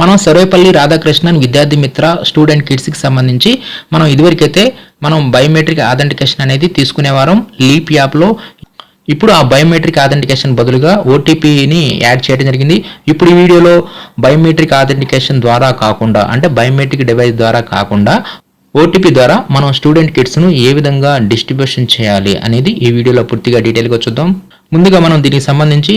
మనం సర్వేపల్లి రాధాకృష్ణన్ విద్యార్థి మిత్ర స్టూడెంట్ కిడ్స్కి సంబంధించి మనం ఇదివరకైతే మనం బయోమెట్రిక్ ఆథెంటికేషన్ అనేది తీసుకునేవారం. లీప్ యాప్లో ఇప్పుడు ఆ బయోమెట్రిక్ ఆథెంటికేషన్ బదులుగా ఓటీపీని యాడ్ చేయడం జరిగింది. ఇప్పుడు ఈ వీడియోలో బయోమెట్రిక్ ఆథెంటికేషన్ ద్వారా కాకుండా అంటే బయోమెట్రిక్ డివైస్ ద్వారా కాకుండా ఓటీపీ ద్వారా మనం స్టూడెంట్ కిట్స్ను ఏ విధంగా డిస్ట్రిబ్యూషన్ చేయాలి అనేది ఈ వీడియోలో పూర్తిగా డీటెయిల్గా చూద్దాం. ముందుగా మనం దీనికి సంబంధించి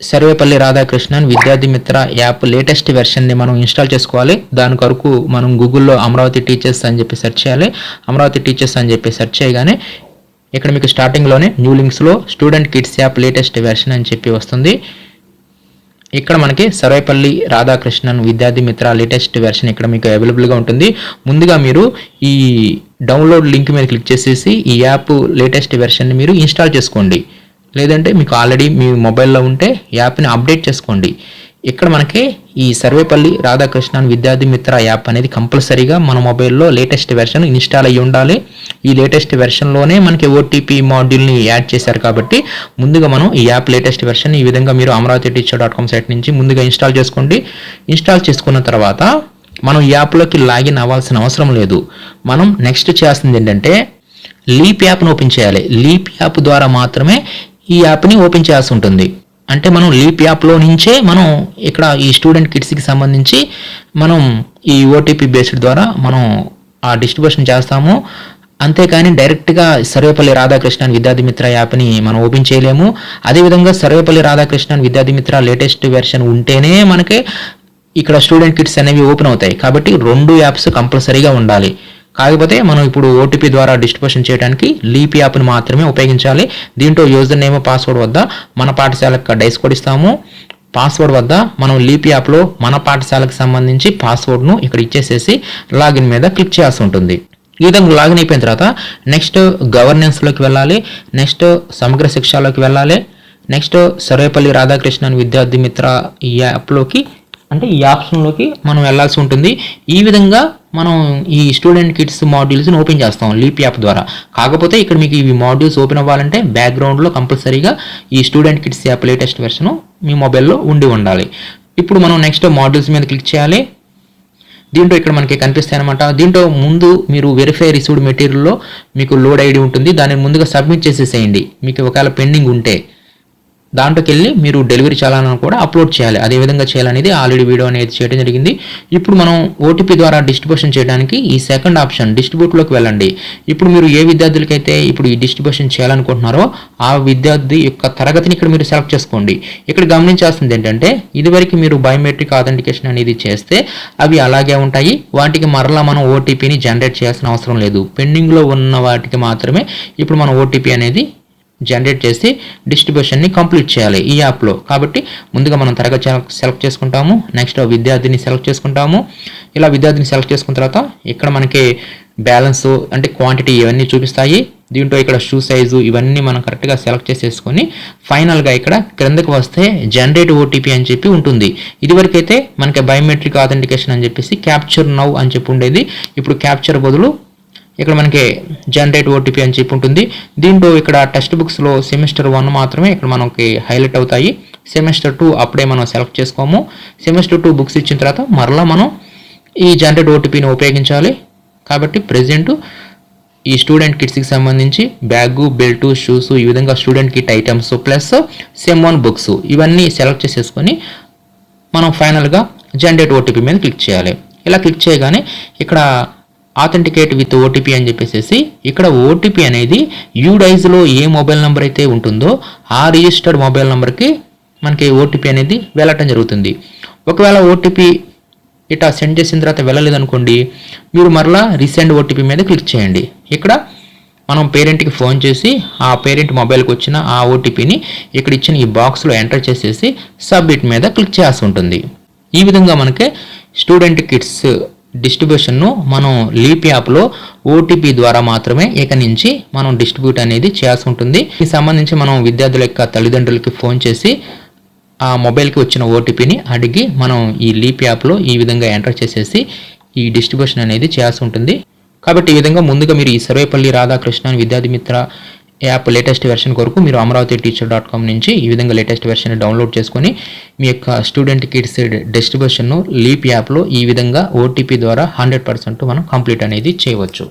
సర్వేపల్లి రాధాకృష్ణన్ విద్యార్థి మిత్ర యాప్ లేటెస్ట్ వెర్షన్ని మనం ఇన్స్టాల్ చేసుకోవాలి. దాని కొరకు మనం గూగుల్లో అమరావతి టీచర్స్ అని చెప్పి సెర్చ్ చేయాలి. అమరావతి టీచర్స్ అని చెప్పి సెర్చ్ చేయగానే ఇక్కడ మీకు స్టార్టింగ్లోనే new లింక్స్లో student kids app latest version అని చెప్పి వస్తుంది. ఇక్కడ మనకి సర్వేపల్లి రాధాకృష్ణన్ విద్యార్థి మిత్ర లేటెస్ట్ వెర్షన్ ఇక్కడ మీకు అవైలబుల్గా ఉంటుంది. ముందుగా మీరు ఈ డౌన్లోడ్ లింక్ మీద క్లిక్ చేసేసి ఈ యాప్ లేటెస్ట్ వెర్షన్ని మీరు ఇన్స్టాల్ చేసుకోండి. లేదంటే మీకు ఆల్రెడీ మీ మొబైల్లో ఉంటే యాప్ని అప్డేట్ చేసుకోండి. ఇక్కడ మనకి ఈ సర్వేపల్లి రాధాకృష్ణన్ విద్యార్థి మిత్ర యాప్ అనేది కంపల్సరీగా మన మొబైల్లో లేటెస్ట్ వెర్షన్ ఇన్స్టాల్ అయ్యి ఉండాలి. ఈ లేటెస్ట్ వెర్షన్లోనే మనకి ఓటీపీ మాడ్యూల్ని యాడ్ చేశారు కాబట్టి ముందుగా మనం ఈ యాప్ లేటెస్ట్ వెర్షన్ ఈ విధంగా మీరు Amaravati teacher dot com site నుంచి ముందుగా ఇన్స్టాల్ చేసుకోండి. ఇన్స్టాల్ చేసుకున్న తర్వాత మనం ఈ యాప్లోకి లాగిన్ అవ్వాల్సిన అవసరం లేదు. మనం నెక్స్ట్ చేయాల్సింది ఏంటంటే లీప్ యాప్ను ఓపెన్ చేయాలి. లీప్ యాప్ ద్వారా మాత్రమే ఈ యాప్ని ఓపెన్ చేయాల్సి ఉంటుంది. అంటే మనం లీప్ యాప్లో నుంచే మనం ఇక్కడ ఈ స్టూడెంట్ కిట్స్కి సంబంధించి మనం ఈ ఓటీపీ బేస్డ్ ద్వారా మనం ఆ డిస్ట్రిబ్యూషన్ చేస్తాము. అంతేకాని డైరెక్ట్గా సర్వేపల్లి రాధాకృష్ణన్ విద్యార్థి మిత్ర యాప్ని మనం ఓపెన్ చేయలేము. అదేవిధంగా సర్వేపల్లి రాధాకృష్ణన్ విద్యార్థి మిత్ర లేటెస్ట్ వెర్షన్ ఉంటేనే మనకి ఇక్కడ స్టూడెంట్ కిట్స్ అనేవి ఓపెన్ అవుతాయి. కాబట్టి రెండు యాప్స్ కంపల్సరీగా ఉండాలి. కాకపోతే మనం ఇప్పుడు ఓటీపీ ద్వారా డిస్ట్రిబ్యూషన్ చేయడానికి లీప్ యాప్ని మాత్రమే ఉపయోగించాలి. దీంట్లో యూజర్ నేమ్ పాస్వర్డ్ వద్ద మన పాఠశాలకు డైస్ కోడ్ ఇస్తాము. పాస్వర్డ్ వద్ద మనం లీప్ యాప్లో మన పాఠశాలకు సంబంధించి పాస్వర్డ్ను ఇక్కడ ఇచ్చేసేసి లాగిన్ మీద క్లిక్ చేయాల్సి ఉంటుంది. ఈ విధంగా లాగిన్ అయిపోయిన తర్వాత నెక్స్ట్ గవర్నెన్స్లోకి వెళ్ళాలి. నెక్స్ట్ సమగ్ర శిక్షలోకి వెళ్ళాలి. నెక్స్ట్ సర్వేపల్లి రాధాకృష్ణన్ విద్యార్థి మిత్ర ఈ యాప్లోకి అంటే ఈ ఆప్షన్లోకి మనం వెళ్ళాల్సి ఉంటుంది. ఈ విధంగా మనం ఈ స్టూడెంట్ కిట్స్ మాడ్యూల్స్ని ఓపెన్ చేస్తాం లీప్ యాప్ ద్వారా. కాకపోతే ఇక్కడ మీకు ఇవి మాడ్యూల్స్ ఓపెన్ అవ్వాలంటే బ్యాక్గ్రౌండ్లో కంపల్సరీగా ఈ student kits app latest version మీ మొబైల్లో ఉండి ఉండాలి. ఇప్పుడు మనం నెక్స్ట్ మాడ్యూల్స్ మీద క్లిక్ చేయాలి. దీంట్లో ఇక్కడ మనకి కనిపిస్తాయి అనమాట దీంట్లో ముందు మీరు వెరిఫై రిసీవ్డ్ మెటీరియల్లో మీకు లోడ్ ఐడి ఉంటుంది. దాన్ని ముందుగా సబ్మిట్ చేసేసేయండి. మీకు ఒకవేళ పెండింగ్ ఉంటే. దాంట్లోకి వెళ్ళి మీరు డెలివరీ చేయాలని కూడా అప్లోడ్ చేయాలి. అదే విధంగా చేయాలనేది ఆల్రెడీ వీడియో అనేది చేయడం జరిగింది. ఇప్పుడు మనం ఓటీపీ ద్వారా డిస్ట్రిబ్యూషన్ చేయడానికి ఈ సెకండ్ ఆప్షన్ డిస్ట్రిబ్యూట్లోకి వెళ్ళండి. ఇప్పుడు మీరు ఏ విద్యార్థులకైతే ఇప్పుడు ఈ డిస్ట్రిబ్యూషన్ చేయాలనుకుంటున్నారో ఆ విద్యార్థి యొక్క తరగతిని ఇక్కడ మీరు సెలెక్ట్ చేసుకోండి. ఇక్కడ గమనించాల్సింది ఏంటంటే ఇదివరకు మీరు బయోమెట్రిక్ ఆథెంటికేషన్ అనేది చేస్తే అవి అలాగే ఉంటాయి. వాటికి మరలా మనం ఓటీపీని జనరేట్ చేయాల్సిన అవసరం లేదు. పెండింగ్లో ఉన్న వాటికి మాత్రమే ఇప్పుడు మనం ఓటీపీ అనేది జనరేట్ చేసి డిస్ట్రిబ్యూషన్ని కంప్లీట్ చేయాలి ఈ యాప్లో కాబట్టి ముందుగా మనం తరగతి సెలెక్ట్ చేసుకుంటాము. నెక్స్ట్ విద్యార్థిని సెలెక్ట్ చేసుకుంటాము. ఇలా విద్యార్థిని సెలెక్ట్ చేసుకున్న తర్వాత ఇక్కడ మనకి బ్యాలెన్స్ అంటే క్వాంటిటీ ఇవన్నీ చూపిస్తాయి. దీంట్లో ఇక్కడ షూ సైజు ఇవన్నీ మనం కరెక్ట్గా సెలెక్ట్ చేసేసుకొని ఫైనల్గా ఇక్కడ క్రిందకు వస్తే జనరేట్ ఓటీపీ అని చెప్పి ఉంటుంది. ఇదివరకైతే మనకి బయోమెట్రిక్ ఆథెంటికేషన్ అని చెప్పేసి క్యాప్చర్ నౌ అని చెప్పి ఉండేది. ఇప్పుడు క్యాప్చర్ బదులు ఇక్కడ మనకి జనరేట్ ఓటీపీ అని చెప్పి ఉంటుంది. దీంట్లో ఇక్కడ టెక్స్ట్ బుక్స్లో సెమిస్టర్ వన్ మాత్రమే ఇక్కడ మనకి హైలైట్ అవుతాయి. సెమిస్టర్ టూ అప్పుడే మనం సెలెక్ట్ చేసుకోము. సెమిస్టర్ టూ బుక్స్ ఇచ్చిన తర్వాత మరలా మనం ఈ జనరేట్ ఓటీపీని ఉపయోగించాలి. కాబట్టి ప్రజెంట్ ఈ స్టూడెంట్ కిట్స్కి సంబంధించి బ్యాగు బెల్టు షూస్ ఈ విధంగా student kit items plus sem one books ఇవన్నీ సెలెక్ట్ చేసేసుకొని మనం ఫైనల్గా జనరేట్ ఓటీపీ మీద క్లిక్ చేయాలి. ఇలా క్లిక్ చేయగానే ఇక్కడ ఆథెంటికేట్ విత్ ఓటీపీ అని చెప్పేసి ఇక్కడ ఓటీపీ అనేది యూడైజ్లో ఏ మొబైల్ నెంబర్ అయితే ఉంటుందో ఆ రిజిస్టర్డ్ మొబైల్ నెంబర్కి మనకి ఓటీపీ అనేది వెళ్ళటం జరుగుతుంది. ఒకవేళ ఓటీపీ ఇట్లా సెండ్ చేసిన తర్వాత వెళ్ళలేదనుకోండి మీరు మరలా రీసెండ్ ఓటీపీ మీద క్లిక్ చేయండి. ఇక్కడ మనం పేరెంట్కి ఫోన్ చేసి ఆ పేరెంట్ మొబైల్కి వచ్చిన ఆ ఓటీపీని ఇక్కడ ఇచ్చిన ఈ బాక్స్లో ఎంటర్ చేసేసి సబ్మిట్ మీద క్లిక్ చేయాల్సి ఉంటుంది. ఈ విధంగా మనకి స్టూడెంట్ కిట్స్ డిస్ట్రిబ్యూషన్ను మనం లీప్ యాప్లో ఓటీపీ ద్వారా మాత్రమే ఇక నుంచి మనం డిస్ట్రిబ్యూట్ అనేది చేయాల్సి ఉంటుంది. దీనికి సంబంధించి మనం విద్యార్థుల యొక్క తల్లిదండ్రులకి ఫోన్ చేసి ఆ మొబైల్కి వచ్చిన ఓటీపీని అడిగి మనం ఈ లీప్ యాప్లో ఈ విధంగా ఎంటర్ చేసేసి ఈ డిస్ట్రిబ్యూషన్ అనేది చేయాల్సి ఉంటుంది. కాబట్టి ఈ విధంగా ముందుగా మీరు ఈ సర్వేపల్లి రాధాకృష్ణ విద్యార్థి మిత్ర యాప్ లేటెస్ట్ వెర్షన్ కొరకు మీరు అమరావతి టీచర్ డాట్ కామ్ నుంచి ఈ విధంగా లేటెస్ట్ వెర్షన్ డౌన్లోడ్ చేసుకొని మీ యొక్క స్టూడెంట్ కిడ్స్ డిస్ట్రిబ్యూషన్ను లీప్ యాప్లో ఈ విధంగా ఓటీపీ ద్వారా హండ్రెడ్ పర్సెంట్ మనం కంప్లీట్ అనేది చేయవచ్చు.